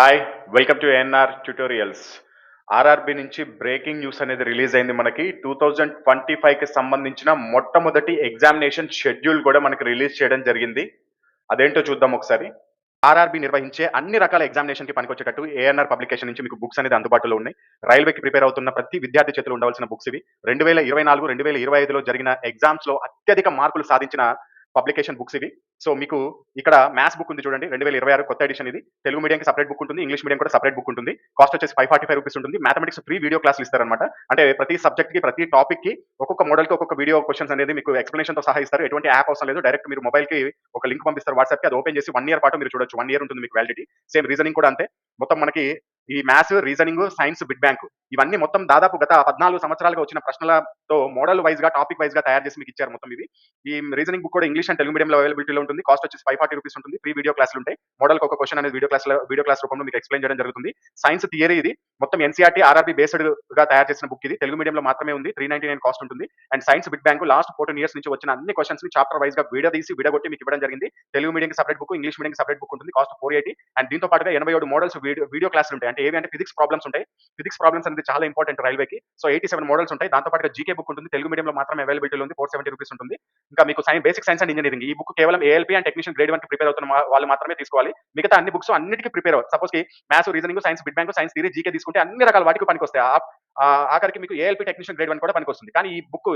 Hi welcome to NR tutorials RRB నుంచి breaking news అనేది release అయింది మనకి. టూ థౌజండ్ ట్వంటీ కి సంబంధించిన మొట్టమొదటి ఎగ్జామినేషన్ షెడ్యూల్ కూడా మనకి రిలీజ్ చేయడం జరిగింది. అదేంటో చూద్దాం ఒకసారి. ఆర్ఆర్బి నిర్వహించే అన్ని రకాల ఎగ్జామినేషన్కి పనికొచ్చేటట్టు ఏఎన్ఆర్ పబ్లికేషన్ నుంచి మీకు బుక్స్ అనేది అందుబాటులో ఉన్నాయి. రైల్వేకి ప్రిపేర్ అవుతున్న ప్రతి విద్యార్థి చేతులు ఉండవలసిన బుక్స్ ఇవి. రెండు వేల ఇరవై నాలుగు రెండు వేల ఇరవై ఐదులో జరిగిన ఎగ్జామ్స్లో అత్యధిక మార్కులు సాధించిన పబ్లికేషన్ బుక్స్ ఇవి. సో మీకు ఇక్కడ మ్యాథ్స్ బుక్ ఉంది చూడండి రెండు వేల ఇరవై ఆరు కొత్త ఎడిషన్ ఇది. తెలుగు మీడియంకి సపరేట్ బుక్ ఉంటుంది ఇంగ్లీష్ మీడియం కూడా సపరేట్ బుక్ ఉంటుంది. కాస్ట్ వచ్చేసి ఫైవ్ ఫార్టీ ఫైవ్ రూపీస్ ఉంటుంది మ్యాథమెటిక్స్ ఫ్రీ వీడియో క్లాసులు ఇస్తారనమాట అంటే ప్రతి సబ్జెక్ట్కి ప్రతి టాపిక్కి ఒక్కొక్క మోడల్కి ఒక్కొక్క వీడియో క్వశ్చన్స్ అనేది మీకు ఎక్స్ప్లెనేషన్తో సహా ఇస్తారు. ఎటువంటి యాప్ అవసరం లేదు. డైరెక్ట్ మీరు మొబైల్కి ఒక లింక్ పంపిస్తారు వాట్సాప్కి. అది ఓపెన్ చేసి వన్ ఇయర్ పాటు మీరు చూడొచ్చు. వన్ ఇయర్ ఉంటుంది మీకు వ్యాలిడిటీ సేమ్ రీజనింగ్ కూడా అంతే. మొత్తం మనకి ఈ maths reasoning science bit bank ఇవన్నీ మొత్తం దాదాపు గత పద్నాలుగు సంవత్సరాలుగా వచ్చిన ప్రశ్నలతో మోడల్ వైజ్గా టాపిక్ వైజ్గా తయారు చేసి మీకు ఇచ్చారు మొత్తం ఇది ఈ రీజనింగ్ బుక్ కూడా ఇంగ్లీష్ అండ్ తెలుగు మీడియంలో అవైలబిలిటీలో ఉంటుంది. కాస్ట్ వచ్చేసి ఫైవ్ ఫార్టీ రూపీస్ ఉంటుంది. ఫ్రీ వీడియో క్లాసులు ఉంటాయి. మోడల్ ఒక క్వశ్చన్ అనేది వీడియో క్లాస్ వీడియో క్లాస్ రూపంలో మీకు ఎక్స్ప్లెయిన్ చేయడం జరుగుతుంది. సైన్స్ థియరీ ఇది. మొత్తం ఎన్సీఆర్టీ ఆర్ఆర్బీ బేస్డ్గా తయారు చేసిన బుక్ ఇది. తెలుగు మీడియంలో మాత్రమే ఉంది. త్రీ నైన్టీ నైన్ కాస్ట్ ఉంటుంది. And science bit bank last fourteen years నుంచి వచ్చిన అన్ని క్వశ్చన్స్ని చాప్టర్ వైజ్గా విడదీసి విడగొట్టి మీకు ఇవ్వడం జరిగింది. Telugu medium separate book English medium separate book ఉంటుంది. కాస్ట్ ఫోర్ ఎయిటీ అండ్ దీంతో పాటుగా ఎనభై ఏడు మోడల్స్ వీడియో వీడియో క్లాసులు ఉంటాయి. అంటే ఏవి అంటే ఫిజిక్స్ ప్రాబ్లమ్స్ ఉంటాయి. ఫిజిక్స్ ప్రాబ్లమ్స్ అనేది చాలా ఇంపార్టెంట్ రైల్వేకి సో ఎయిటీ సెవెన్ మోడల్స్ ఉంటాయి. దాంతో పాటు జీకే బుక్ ఉంటుంది. తెలుగు మీడియంలో మాత్రమే అవైలబిలిటీ ఉంది. ఫోర్ సెవెంటీ రూపీస్ ఉంటుంది. ఇంకా మీకు science basic science and engineering ఈ బుక్ కేవలం ALP and technician grade one prepare అవుతున్న వాళ్ళు మాత్రమే తీసుకోవాలి. మిగతా అన్ని బుక్స్ అన్నిటికీ ప్రిపేర్ అవ్వాలి సపోజ్కి maths reasoning science bit bank science theory GK తీసుకుంటే అన్ని రకాల వాటికి పనికొస్తాయి ఆఖరికి మీకు ఏఎల్పీ టెక్నీషియన్ గ్రేడ్ వన్ కూడా పనికొస్తుంది కానీ ఈ బుక్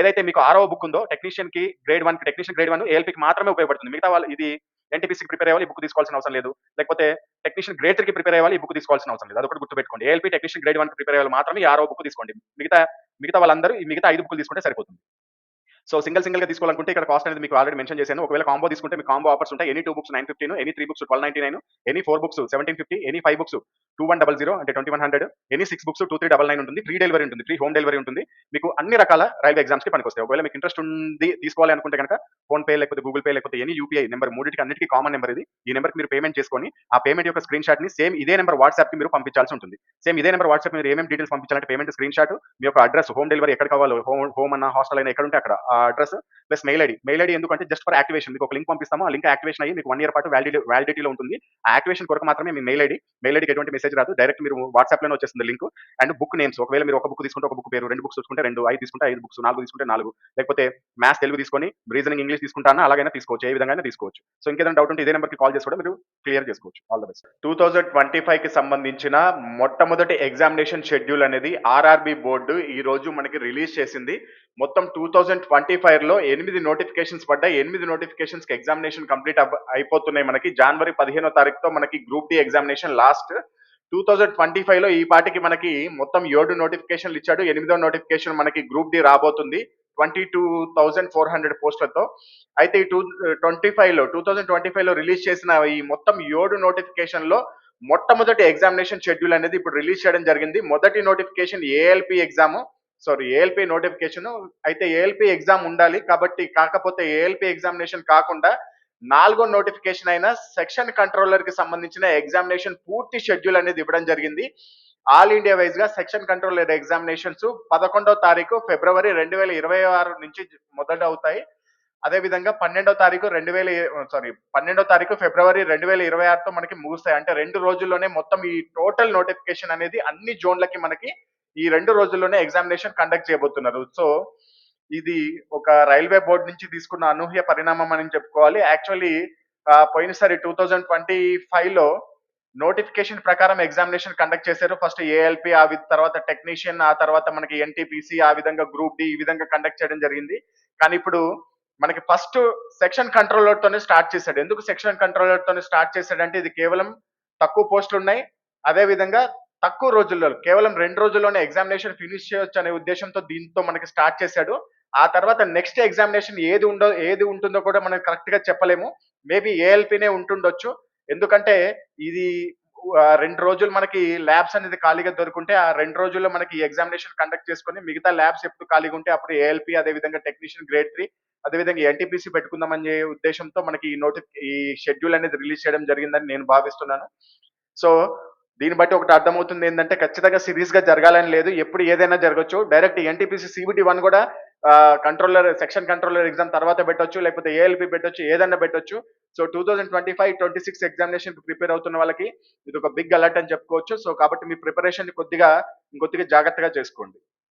ఏదైతే మీకు ఆరో బుక్ ఉందో టెక్నీషియన్కి grade one technician grade one ఏఎల్పీకి మాత్రమే ఉపయోగపడుతుంది. మిగతా వాళ్ళు ఇది ఎన్టీపీసీకి ప్రిపేర్ అయ్యాలి ఈ బుక్ తీసుకోవాల్సిన అవసరం లేదు. లేకపోతే టెక్నీషియన్ గ్రేడ్ త్రీకి ప్రిపేర్ అయ్యాలి ఈ బుక్ తీసుకోవాల్సిన అవసరం లేదు. అదొకటి గుర్తుపెట్టుకోండి. ALP technician grade one prepare అయ్యాలి మాత్రమే ఆరో బుక్ తీసుకోండి మిగతా మిగతా వాళ్ళందరూ ఈ మిగతా ఐదు బుక్లు తీసుకుంటే సరిపోతుంది. సో సింగిల్ సింగిల్గా తీసుకోవాలనుకుంటే ఇక్కడ కాస్ట్ అనేది మీకు ఆల్రెడీ మెన్షన్ చేశాను. ఒకవేళ కాంబో తీసుకుంటే మీకు కాంబో ఆఫర్స్ ఉంటాయి. Any two books nine fifteen any three books twelve ninety nine any four books seventeen fifty any five books two one double zero అంటే twenty one hundred any six books two three double nine ఉంటుంది. Free delivery ఉంటుంది. Free home delivery ఉంటుంది. మీకు అన్ని రకాల railway ఎగ్జామ్స్కి పనికొస్తాయి. ఒకవేళ మీకు ఇంట్రెస్ట్ ఉంది తీసుకోవాలి అనుకుంటే కనుక ఫోన్ పే లేకపోతే గూగుల్ పే లేకపోతే ఎనీ యూపీఐ నెంబర్ మూడింటికి అన్నిటికీ కామన్ నెంబర్ ఇది. ఈ నెంబర్కి మీరు పేమెంట్ చేసుకొని ఆ పేమెంట్ యొక్క స్క్రీన్ షాట్ని సేమ్ ఇదే నెంబర్ వాట్సాప్కి మీరు పంపించాల్సి ఉంటుంది. సేమ్ ఇదే నెంబర్ వాట్సాప్ మీరు ఏమేమి డీటెయిల్స్ పంపించాలంటే పేమెంట్ స్క్రీన్ షాట్ మీ యొక్క అడ్రస్ హోమ్ డెలివరీ ఎక్కడ కావాలో హోమ్ హోమ్ అన్న హాస్టల్ అయినా ఎక్కడ ఉంటే అక్కడ. ఆ address plus mail ID. Mail ID ఎందుకంటే జస్ట్ ఫర్ యాక్టివేషన్ మీకు ఒక లింక్ పంపిస్తాము. ఆ లింక్ యాక్టివేషన్ అయ్యి మీకు వన్ ఇయర్ పాటు వ్యాలిడిటీ వ్యాలిడిటీలో ఉంటుంది. ఆ యాక్టివేషన్ కొరకు మాత్రమే మీ మెయిల్ ఐడి. మెయిల్ ఐడికి ఎటువంటి మెసేజ్ రాదు. డైరెక్ట్ మీరు వాట్సాప్లోనే వచ్చేస్తుంది లింక్. And book names. ఒకవేళ మీరు ఒక బుక్ తీసుకుంటే ఒక బుక్ పేరు రెండు బుక్స్ తీసుకుంటే రెండు ఐదు తీసుకుంటే ఐదు బుక్స్ నాలుగు తీసుకుంటే నాలుగు. లేకపోతే మ్యాథ్స్ తెలుగు తీసుకొని రీజనింగ్ ఇంగ్లీష్ తీసుకుంటాను? అలాగైనా తీసుకోవచ్చు. ఏ విధంగా తీసుకోవచ్చు. సో ఇంకేదైనా డౌట్ ఉంటే ఇదే నెంబర్కి కాల్ చేసి కూడా మీరు క్లియర్ చేసుకోవచ్చు. All the best two thousand twenty ఫైవ్కి సంబంధించిన మొట్టమొదటి ఎగ్జామినేషన్ షెడ్యూల్ అనేది ఆర్ఆర్బి బోర్డు ఈ రోజు మనకి రిలీజ్ చేసింది. మొత్తం టూ థౌజండ్ ట్వంటీ ఫైవ్లో ఎనిమిది నోటిఫికేషన్స్ పడ్డాయి. ఎనిమిది నోటిఫికేషన్స్కి ఎగ్జామినేషన్ కంప్లీట్ అయిపోతున్నాయి మనకి. జనవరి పదిహేనో తారీఖుతో మనకి group D examination last two thousand twenty ఫైవ్లో ఈ పాటికి మనకి మొత్తం ఏడు నోటిఫికేషన్లు ఇచ్చాడు. ఎనిమిదో నోటిఫికేషన్ మనకి గ్రూప్ డి రాబోతుంది. Twenty two thousand four hundred పోస్టులతో. అయితే ఈ టూ ట్వంటీ ఫైవ్లో టూ థౌజండ్ ట్వంటీ ఫైవ్లో రిలీజ్ చేసిన ఈ మొత్తం ఏడు నోటిఫికేషన్లో మొట్టమొదటి ఎగ్జామినేషన్ షెడ్యూల్ అనేది ఇప్పుడు రిలీజ్ చేయడం జరిగింది. మొదటి notification ALP exam sorry ALP notification అయితే ఏఎల్పి ఎగ్జామ్ ఉండాలి కాబట్టి కాకపోతే ఏఎల్పి ఎగ్జామినేషన్ కాకుండా నాలుగో నోటిఫికేషన్ అయిన సెక్షన్ కంట్రోలర్కి సంబంధించిన ఎగ్జామినేషన్ పూర్తి షెడ్యూల్ అనేది ఇవ్వడం జరిగింది. ఆల్ ఇండియా వైజ్గా సెక్షన్ కంట్రోలర్ ఎగ్జామినేషన్స్ పదకొండో తారీఖు ఫిబ్రవరి రెండు వేల ఇరవై ఆరు నుంచి మొదలు అవుతాయి అదే విధంగా పన్నెండో తారీఖు రెండు వేల సారీ పన్నెండో తారీఖు ఫిబ్రవరి రెండు వేల ఇరవై ఆరుతో మనకి ముగుస్తాయి. అంటే రెండు రోజుల్లోనే మొత్తం ఈ టోటల్ నోటిఫికేషన్ అనేది అన్ని జోన్లకి మనకి ఈ రెండు రోజుల్లోనే ఎగ్జామినేషన్ కండక్ట్ చేయబోతున్నారు. సో ఇది ఒక రైల్వే బోర్డు నుంచి తీసుకున్న అనూహ్య పరిణామం అని చెప్పుకోవాలి. యాక్చువల్లీ పోయినసారి టూ థౌజండ్ ట్వంటీ ఫైవ్లో నోటిఫికేషన్ ప్రకారం ఎగ్జామినేషన్ కండక్ట్ చేశారు. ఫస్ట్ ఏఎల్పి ఆ తర్వాత టెక్నీషియన్ ఆ తర్వాత మనకి ఎన్టీపీసీ ఆ విధంగా గ్రూప్ డి ఈ విధంగా కండక్ట్ చేయడం జరిగింది. కానీ ఇప్పుడు మనకి ఫస్ట్ సెక్షన్ కంట్రోలర్ తోనే స్టార్ట్ చేశాడు. ఎందుకు సెక్షన్ కంట్రోలర్ తోనే స్టార్ట్ చేశాడంటే ఇది కేవలం తక్కువ పోస్టులు ఉన్నాయి అదే విధంగా తక్కువ రోజుల్లో కేవలం రెండు రోజుల్లోనే ఎగ్జామినేషన్ ఫినిష్ చేయొచ్చు అనే ఉద్దేశంతో దీంతో మనకి స్టార్ట్ చేశాడు. ఆ తర్వాత నెక్స్ట్ ఎగ్జామినేషన్ ఏది ఉండో ఏది ఉంటుందో కూడా మనం కరెక్ట్గా చెప్పలేము. మేబీ ఏఎల్పీనే ఉంటుండొచ్చు. ఎందుకంటే ఇది రెండు రోజులు మనకి ల్యాబ్స్ అనేది ఖాళీగా దొరుకుంటే ఆ రెండు రోజుల్లో మనకి ఎగ్జామినేషన్ కండక్ట్ చేసుకొని మిగతా ల్యాబ్స్ ఎప్పుడు ఖాళీగా ఉంటే అప్పుడు ఏఎల్పి అదే విధంగా టెక్నీషియన్ గ్రేడ్ త్రీ అదే విధంగా ఎన్టీపీసీ పెట్టుకుందామనే ఉద్దేశంతో మనకి ఈ నోటి ఈ షెడ్యూల్ అనేది రిలీజ్ చేయడం జరిగిందని నేను భావిస్తున్నాను. సో దీన్ని బట్టి ఒకటి అర్థమవుతుంది ఏంటంటే ఖచ్చితంగా సిరీస్గా జరగాలని లేదు. ఎప్పుడు ఏదైనా జరగచ్చు. డైరెక్ట్ ఎన్టీపీసీ సిబిటి వన్ కూడా కంట్రోలర్ సెక్షన్ కంట్రోలర్ ఎగ్జామ్ తర్వాత పెట్టొచ్చు లేకపోతే ఏఎల్పి పెట్టొచ్చు ఏదైనా పెట్టొచ్చు. So two thousand twenty five twenty six examination prepare అవుతున్న వాళ్ళకి ఇది ఒక బిగ్ అలర్ట్ అని చెప్పుకోవచ్చు. సో కాబట్టి మీ ప్రిపరేషన్ కొద్దిగా ఇంకొద్దిగా జాగ్రత్తగా చేసుకోండి.